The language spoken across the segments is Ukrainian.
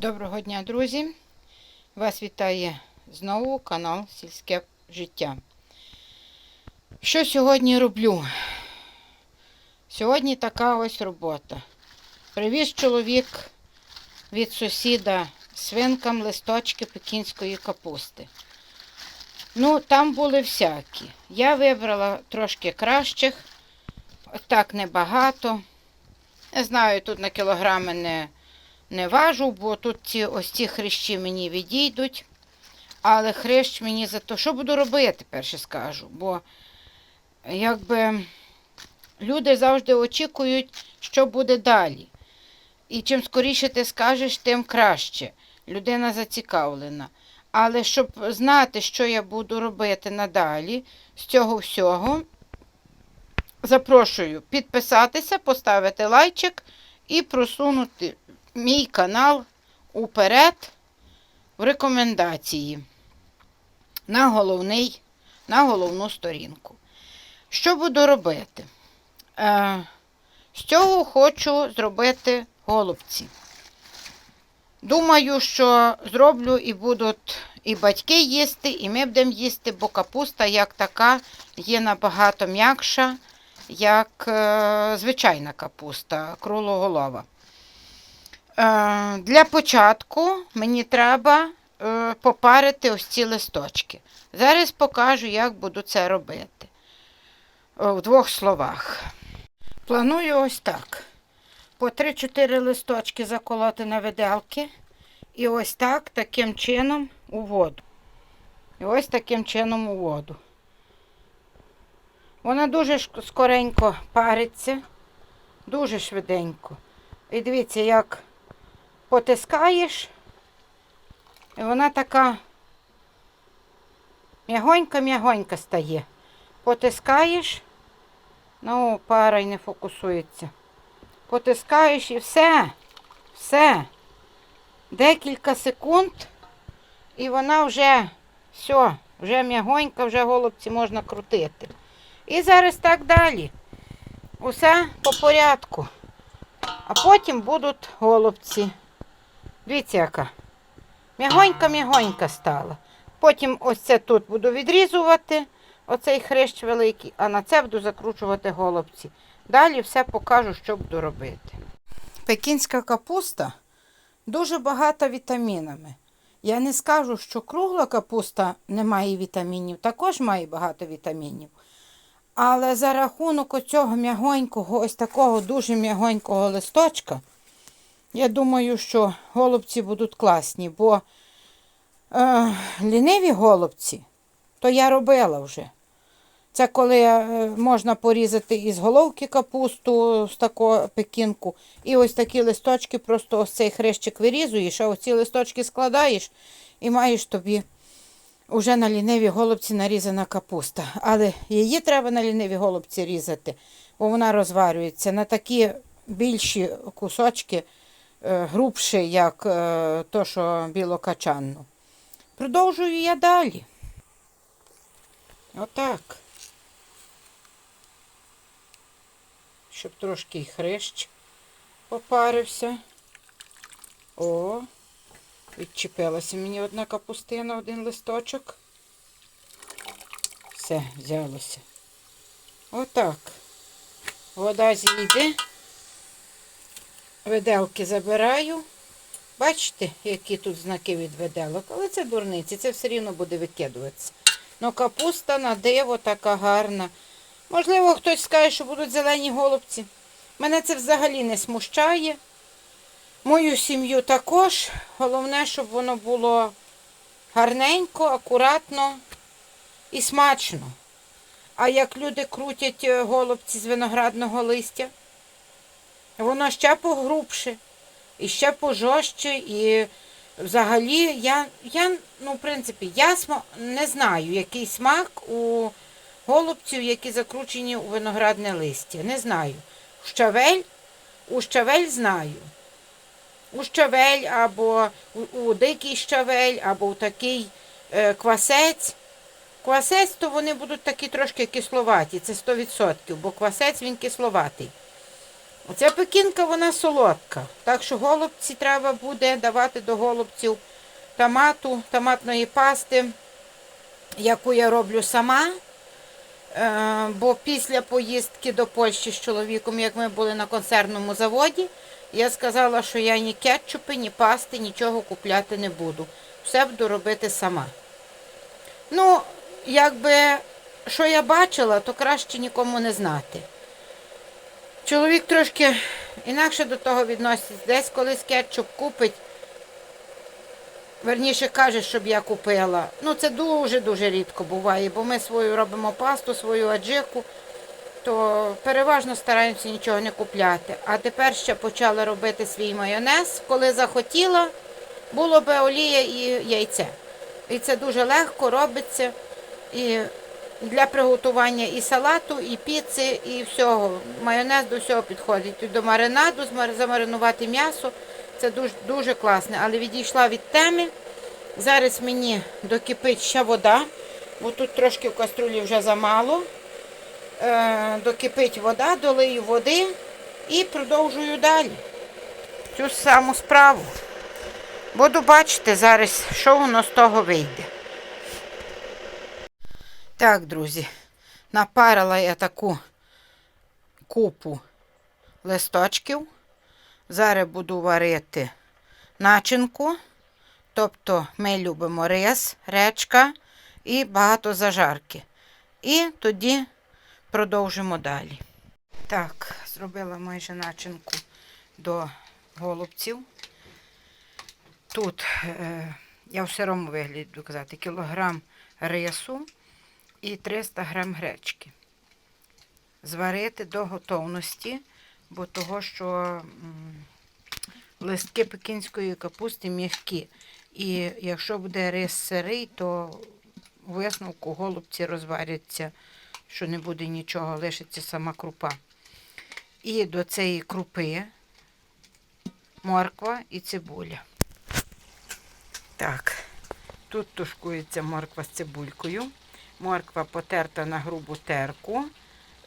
Доброго дня, друзі! Вас вітає знову канал Сільське життя. Що сьогодні роблю? Сьогодні така ось робота. Привіз чоловік від сусіда свинкам листочки пекінської капусти. Ну, там були всякі. Я вибрала трошки кращих, так небагато. Не знаю, тут на кілограми не не важу, бо тут ці ось ці хрещі мені відійдуть. Але хрещ мені за то, що буду робити, перше скажу. Бо якби люди завжди очікують, що буде далі. І чим скоріше ти скажеш, тим краще. Людина зацікавлена. Але щоб знати, що я буду робити надалі з цього всього, запрошую підписатися, поставити лайчик і просунути мій канал уперед в рекомендації на, головний, на головну сторінку. Що буду робити? Е, з цього хочу зробити голубці. Думаю, що зроблю і будуть і батьки їсти, і ми будемо їсти, бо капуста як така є набагато м'якша, як е, звичайна капуста, круглоголова. Е, Для початку мені треба е, попарити ось ці листочки. Зараз покажу, як буду це робити. В двох словах. Планую ось так. По 3-4 листочки заколоти на виделки. І ось так, таким чином у воду. І ось таким чином у воду. Вона дуже скоренько париться, дуже швиденько. І дивіться, як потискаєш, і вона така м'ягонька-м'ягонька стає. Потискаєш, ну, пара й не фокусується. Потискаєш і все, все. Декілька секунд, і вона вже все, вже м'ягонька, вже голубці можна крутити. І зараз так далі. Усе по порядку. А потім будуть голубці. Дивіться, яка. М'ягонька-м'ягонька стала. Потім ось це тут буду відрізувати, оцей хрещ великий, а на це буду закручувати голубці. Далі все покажу, що буду робити. Пекінська капуста дуже багата вітамінами. Я не скажу, що кругла капуста не має вітамінів, також має багато вітамінів. Але за рахунок оцього м'ягонького, ось такого дуже м'ягонького листочка, я думаю, що голубці будуть класні, бо е, ліниві голубці, то я робила вже. Це коли е, можна порізати із головки капусту з такого пекінку. І ось такі листочки, просто ось цей хрещик вирізуєш, а оці листочки складаєш і маєш тобі вже на ліниві голубці нарізана капуста. Але її треба на ліниві голубці різати, бо вона розварюється на такі більші кусочки, е, грубші, як е, то, що білокачанну. Продовжую я далі. Отак. Щоб трошки хрещ попарився. О, відчепилася мені одна капустина, один листочок. Все, взялося. Отак. Вода зійде. Виделки забираю. Бачите, які тут знаки від виделок. Але це дурниці, це все рівно буде викидуватися. Ну, капуста на диво така гарна. Можливо, хтось скаже, що будуть зелені голубці. Мене це взагалі не смущає. Мою сім'ю також. Головне, щоб воно було гарненько, акуратно і смачно. А як люди крутять е, голубці з виноградного листя, воно ще погрубше, і ще пожорстче, і взагалі я, я ну, в принципі, я не знаю, який смак у голубців, які закручені у виноградне листя. Не знаю. Щавель, у щавель знаю. У щавель або у, у дикий щавель, або у такий е, квасець. Квасець, то вони будуть такі трошки кисловаті, це 100%, бо квасець він кисловатий. Оця пекінка, вона солодка. Так що голубці треба буде давати до голубців томату, томатної пасти, яку я роблю сама. Е, Бо після поїздки до Польщі з чоловіком, як ми були на консервному заводі, я сказала, що я ні кетчупи, ні пасти, нічого купляти не буду. Все буду робити сама. Ну, якби що я бачила, то краще нікому не знати. Чоловік трошки інакше до того відноситься. Десь колись кетчуп купить. Верніше каже, щоб я купила. Ну, це дуже-дуже рідко буває, бо ми свою робимо пасту, свою аджику, то переважно стараємося нічого не купляти. А тепер ще почала робити свій майонез. Коли захотіла, було би олія і яйце. І це дуже легко робиться. І для приготування і салату, і піци, і всього. Майонез до всього підходить. До маринаду замаринувати м'ясо. Це дуже, дуже класне. Але відійшла від теми. Зараз мені докипить ще вода, бо тут трошки в каструлі вже замало. Е, докипить вода, долию води і продовжую далі. Цю саму справу. Буду бачити зараз, що воно з того вийде. Так, друзі, напарила я таку купу листочків. Зараз буду варити начинку. Тобто ми любимо рис, речка і багато зажарки. І тоді продовжимо далі. Так, зробила майже начинку до голубців. Тут е, я в сирому вигляді казати, кілограм рису і 300 грам гречки. Зварити до готовності, бо того, що листки пекінської капусти м'які. І якщо буде рис сирий, то висновку голубці розваряться, що не буде нічого, лишиться сама крупа. І до цієї крупи морква і цибуля. Так, тут тушкується морква з цибулькою. Морква потерта на грубу терку,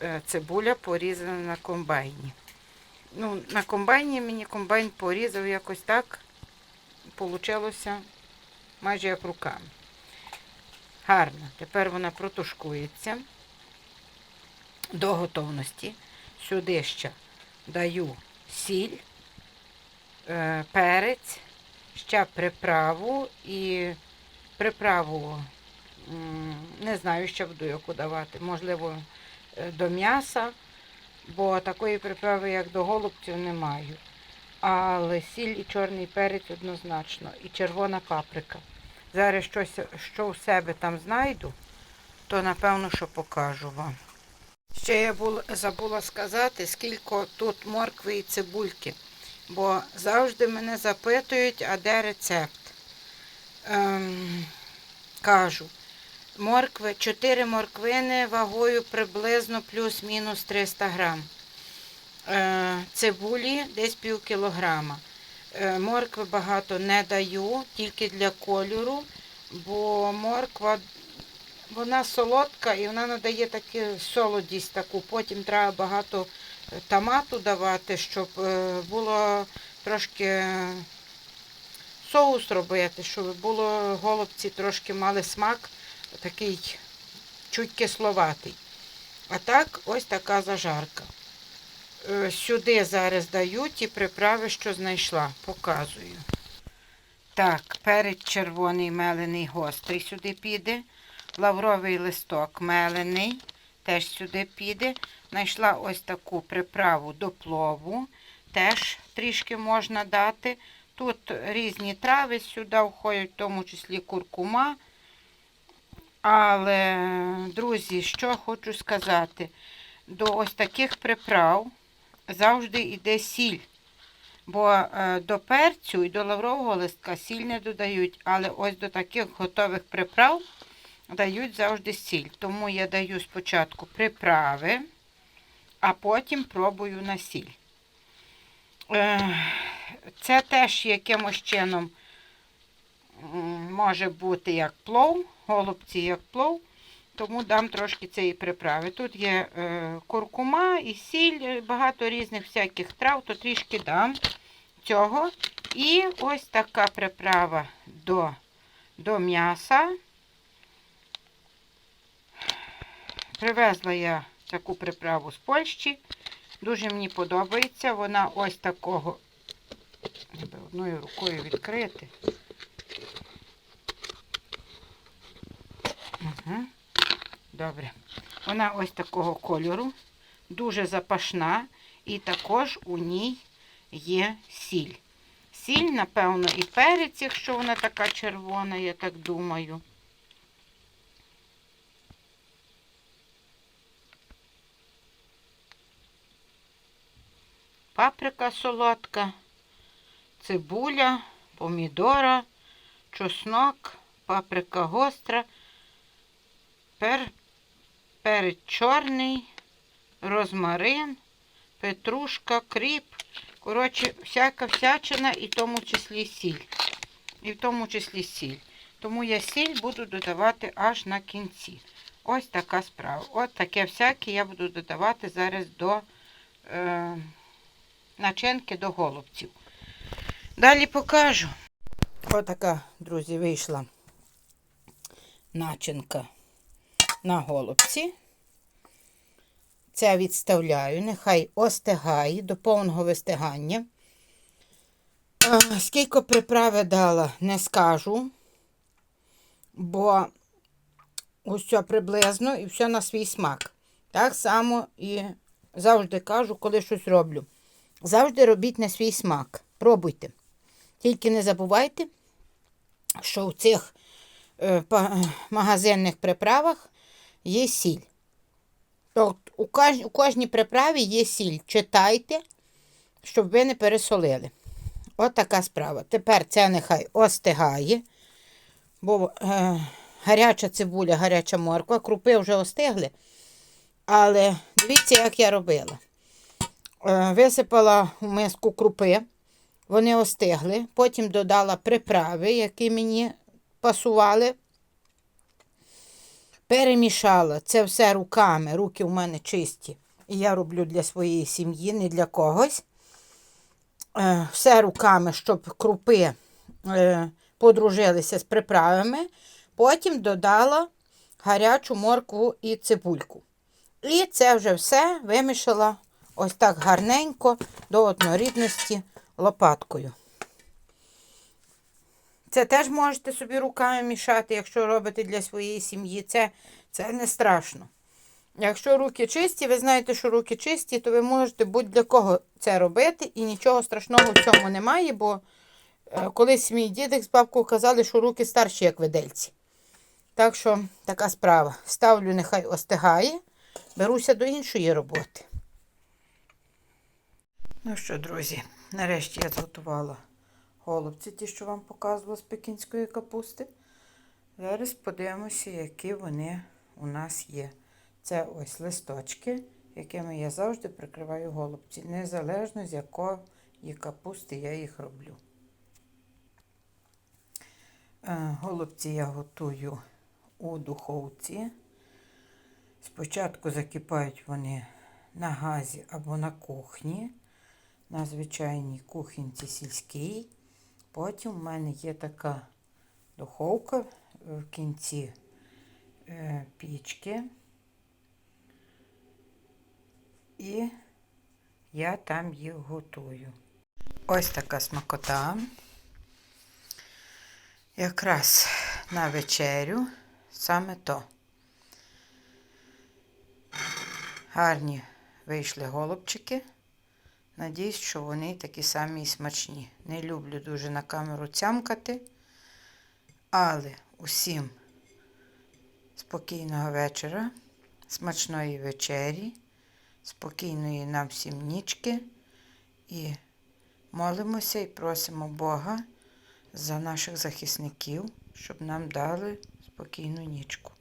е, цибуля порізана на комбайні. Ну, на комбайні мені комбайн порізав якось так, получилося майже як руками. Гарно. Тепер вона протушкується до готовності. Сюди ще даю сіль, е, перець, ще приправу і приправу не знаю, що буду яку давати. Можливо, е, до м'яса, бо такої приправи, як до голубців, не маю. Але сіль і чорний перець однозначно, і червона паприка. Зараз щось, що у себе там знайду, то напевно, що покажу вам. Ще я була, забула сказати, скільки тут моркви і цибульки, бо завжди мене запитують, а де рецепт. Ем, кажу, моркви, 4 морквини вагою приблизно плюс-мінус 300 грам. Е, цибулі десь пів кілограма. Е, моркви багато не даю, тільки для кольору, бо морква вона солодка і вона надає таку солодість таку. Потім треба багато е, томату давати, щоб було трошки соус робити, щоб було голубці трошки мали смак, такий чуть кисловатий. А так ось така зажарка. Е, Сюди зараз даю ті приправи, що знайшла. Показую. Так, перець червоний мелений гострий сюди піде. Лавровий листок мелений теж сюди піде. Знайшла ось таку приправу до плову. Теж трішки можна дати. Тут різні трави сюди входять, в тому числі куркума. Але, друзі, що хочу сказати, до ось таких приправ завжди йде сіль. Бо е, до перцю і до лаврового листка сіль не додають, але ось до таких готових приправ дають завжди сіль. Тому я даю спочатку приправи, а потім пробую на сіль. Е, Це теж якимось чином може бути як плов, голубці як плов. тому дам трошки цієї приправи. Тут є е, куркума і сіль, багато різних всяких трав, то трішки дам цього. І ось така приправа до, до м'яса. Привезла я таку приправу з Польщі. Дуже мені подобається. Вона ось такого. Одною рукою відкрити. Добре. Вона ось такого кольору, дуже запашна, і також у ній є сіль. Сіль, напевно, і перець, якщо вона така червона, я так думаю. Паприка солодка, цибуля, помідора, чеснок, паприка гостра, пер, перець чорний, розмарин, петрушка, кріп. Коротше, всяка всячина і в тому числі сіль. І в тому числі сіль. Тому я сіль буду додавати аж на кінці. Ось така справа. От таке всяке я буду додавати зараз до е, начинки до голубців. Далі покажу. Отака, друзі, вийшла начинка на голубці. Це відставляю, нехай остигає до повного вистигання. Скільки приправи дала, не скажу, бо усе приблизно і все на свій смак. Так само і завжди кажу, коли щось роблю. Завжди робіть на свій смак. Пробуйте. Тільки не забувайте, що в цих е, магазинних приправах є сіль. Тобто у, кож, у кожній приправі є сіль. Читайте, щоб ви не пересолили. От така справа. Тепер це нехай остигає, бо е, гаряча цибуля, гаряча морква, крупи вже остигли. Але дивіться, як я робила. Е, висипала в миску крупи, вони остигли. Потім додала приправи, які мені пасували. Перемішала це все руками. Руки у мене чисті. І я роблю для своєї сім'ї, не для когось. Е, Все руками, щоб крупи е, подружилися з приправами. Потім додала гарячу моркву і цибульку. І це вже все вимішала ось так гарненько до однорідності лопаткою. Це теж можете собі руками мішати, якщо робите для своєї сім'ї. Це, це не страшно. Якщо руки чисті, ви знаєте, що руки чисті, то ви можете будь-для кого це робити, і нічого страшного в цьому немає, бо е, колись мій дідик з бабкою казали, що руки старші, як видельці. Так що така справа. Ставлю, нехай остигає, беруся до іншої роботи. Ну що, друзі, нарешті я зготувала голубці, ті, що вам показувала з пекінської капусти. Зараз подивимося, які вони у нас є. Це ось листочки, якими я завжди прикриваю голубці, незалежно з якої капусти я їх роблю. Е, Голубці я готую у духовці. Спочатку закипають вони на газі або на кухні, на звичайній кухонці сільській. Потім в мене є така духовка в кінці е, пічки. І я там їх готую. Ось така смакота. Якраз на вечерю саме то. Гарні вийшли голубчики. Надіюсь, що вони такі самі і смачні. Не люблю дуже на камеру цямкати, але усім спокійного вечора, смачної вечері, спокійної нам всім нічки і молимося і просимо Бога за наших захисників, щоб нам дали спокійну нічку.